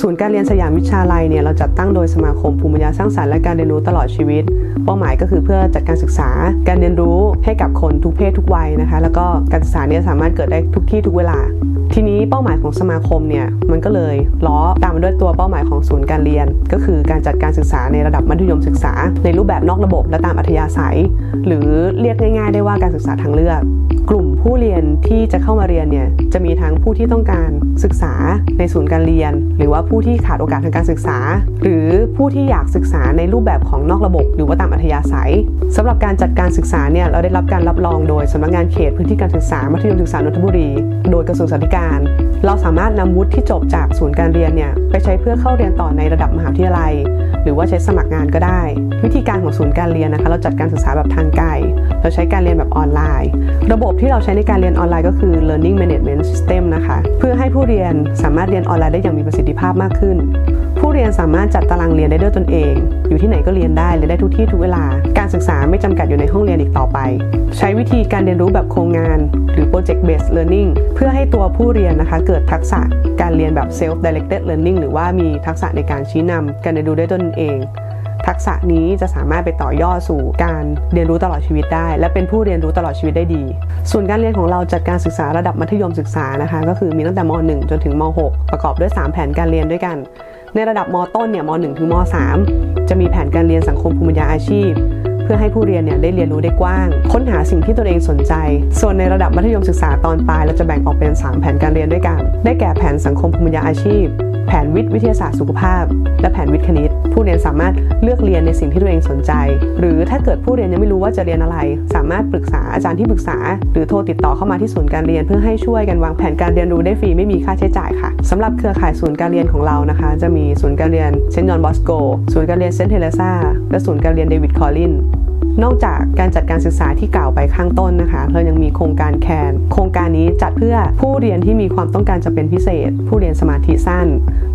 ศูนย์การเรียนสยามวิชาลัยเนี่ยเราจัดตั้งโดยสมาคมภูมิปัญญาสร้างสรรค์และการเรียนรู้ตลอดชีวิต เป้าหมายก็คือเพื่อจัดการศึกษา การเรียนรู้ให้กับคนทุกเพศทุกวัยนะคะ แล้วก็การศึกษาเนี่ยสามารถเกิดได้ทุกที่ทุกเวลา ทีนี้เป้าหมายของสมาคมเนี่ยมันก็เลยล้อตามมาด้วยตัวเป้าหมายของศูนย์การเรียน ก็คือการจัดการศึกษาในระดับมัธยมศึกษา ในรูปแบบนอกระบบและตามอัธยาศัย หรือเรียกง่าย ๆ ได้ว่าการศึกษาทางเลือก กลุ่มผู้เรียนที่จะเข้ามาเรียนเนี่ยจะมีทั้งผู้ที่ต้องการศึกษาในศูนย์การเรียน หรือว่าผู้ที่ขาดโอกาสทางการศึกษา หรือผู้ที่อยากศึกษาในรูปแบบของนอกระบบ หรือว่าตามอัธยาศัยสำหรับการจัดการศึกษาเนี่ยเราได้รับการรับรองโดยสำนักงานเขตพื้นที่การศึกษามัธยมศึกษานนทบุรี โดยกระทรวงศึกษาธิการ เราสามารถนำวุฒิที่จบจากศูนย์การเรียนเนี่ยไปใช้เพื่อเข้าเรียนต่อในระดับมหาวิทยาลัย หรือว่าใช้สมัครงานก็ได้ วิธีการของศูนย์การเรียนนะคะ เราจัดการศึกษาแบบทางไกล เราใช้การเรียนแบบออนไลน์ ระบบที่เราใช้ในการเรียนออนไลน์ก็คือ learning management system นะคะ เพื่อให้ผู้เรียนสามารถเรียนออนไลน์ได้อย่างมีประสิทธิภาพมากขึ้น ผู้เรียนสามารถจัดตารางเรียนได้ด้วยตนเอง อยู่ที่ไหนก็เรียนได้เรียนได้ทุกที่ทุกเวลา การศึกษาไม่จำกัดอยู่ในห้องเรียนอีกต่อไป ใช้วิธีการเรียนรู้แบบโครงงาน หรือ project based learning เพื่อให้ตัวผู้เรียนนะคะ เกิดทักษะการเรียนแบบ self directed learning หรือว่ามีทักษะในการชี้นำการเรียนรู้ด้วยตนเองทักษะนี้จะสามารถไปต่อยอดสู่การเรียนรู้ตลอดชีวิตได้ และเป็นผู้เรียนรู้ตลอดชีวิตได้ดี ส่วนการเรียนของเราจัดการศึกษาระดับมัธยมศึกษานะคะ ก็คือมีตั้งแต่ม .1 จนถึงม .6 ประกอบด้วย 3 แผนการเรียนด้วยกัน ในระดับมต้นเนี่ยม .1 ถึงม .3 จะมีแผนการเรียนสังคมภูมิปัญญาอาชีพ เพื่อให้ผู้เรียนเนี่ยได้เรียนรู้ได้กว้าง ค้นหาสิ่งที่ตนเองสนใจ ส่วนในระดับมัธยมศึกษาตอนปลายเราจะแบ่งออกเป็น 3 แผนการเรียนด้วยกัน ได้แก่แผนสังคมภูมิปัญญาอาชีพ แผนวิทย์วิทยาศาสตร์สุขภาพ และแผนวิทย์คณิต ผู้เรียนสามารถเลือกเรียนในสิ่งที่ตัวเองสนใจ หรือถ้าเกิดผู้เรียนยังไม่รู้ว่าจะเรียนอะไร สามารถปรึกษาอาจารย์ที่ปรึกษา หรือโทรติดต่อเข้ามาที่ศูนย์การเรียนเพื่อให้ช่วยกันวางแผนการเรียนรู้ได้ฟรีไม่มีค่าใช้จ่ายค่ะสำหรับเครือข่ายศูนย์การเรียนของเรานะคะ จะมีศูนย์การเรียนเซนต์ยอนบอสโกศูนย์การเรียนเซนต์เทเลซาและศูนย์การเรียนเดวิดคอลลิน นอกจากการจัดการศึกษาที่กล่าวไปข้างต้นนะคะ เรายังมีโครงการแคนโครงการนี้จัดเพื่อผู้เรียนที่มีความต้องการจะเป็นพิเศษ ผู้เรียนสมาธิสั้น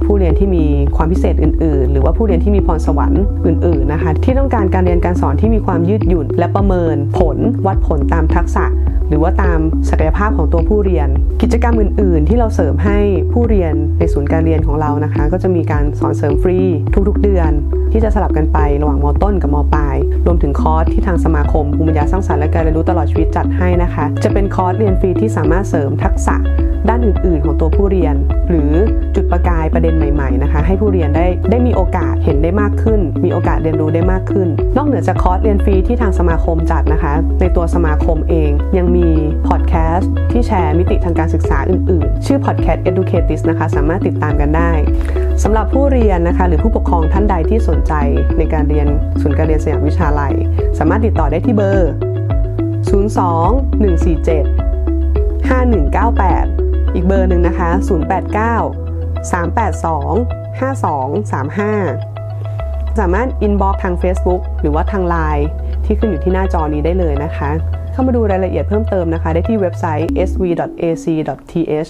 ผู้เรียนที่มีความพิเศษอื่น ๆ หรือว่าผู้เรียนที่มีพรสวรรค์อื่น ๆ นะคะ ที่ต้องการการเรียนการสอนที่มีความยืดหยุ่น และประเมินผลวัดผลตามทักษะ หรือว่าตามศักยภาพของตัวผู้เรียน กิจกรรมอื่น ๆ ที่เราเสริมให้ผู้เรียนในศูนย์การเรียนของเรานะคะ ก็จะมีการสอนเสริมฟรีทุก ๆ เดือน ที่จะสลับกันไประหว่างมต้นกับมปลาย รวมถึงคอร์สที่ทางสมาคมภูมิปัญญาสร้างสรรค์และการเรียนรู้ตลอดชีวิตจัดให้นะคะ จะเป็นคอร์สเรียนฟรีที่สามารถเสริมทักษะด้านอื่น ๆ ของตัวผู้เรียน หรือ ประเด็นใหม่ๆนะคะ ให้ผู้เรียนได้ได้มีโอกาสเห็นได้มากขึ้น มีโอกาสเรียนรู้ได้มากขึ้น นอกเหนือจากคอร์สเรียนฟรีที่ทางสมาคมจัดนะคะ ในตัวสมาคมเองยังมีพอดแคสต์ที่แชร์มิติทางการศึกษาอื่น ๆ ชื่อ Podcast Educatis นะคะ สามารถติดตามกันได้สำหรับผู้เรียนนะคะ หรือผู้ปกครองท่านใดที่สนใจในการเรียนศูนย์การเรียนสยามวิชาลัย สามารถติดต่อได้ที่เบอร์ 02 147 5198 อีกเบอร์หนึ่งนะคะ 089 382 5235 สามารถอินบ็อกทาง Facebook หรือว่าทาง Line ที่ขึ้นอยู่ที่หน้าจอนี้ได้เลยนะคะ เข้ามาดูรายละเอียดเพิ่มเติมนะคะ ได้ที่เว็บไซต์ sv.ac.th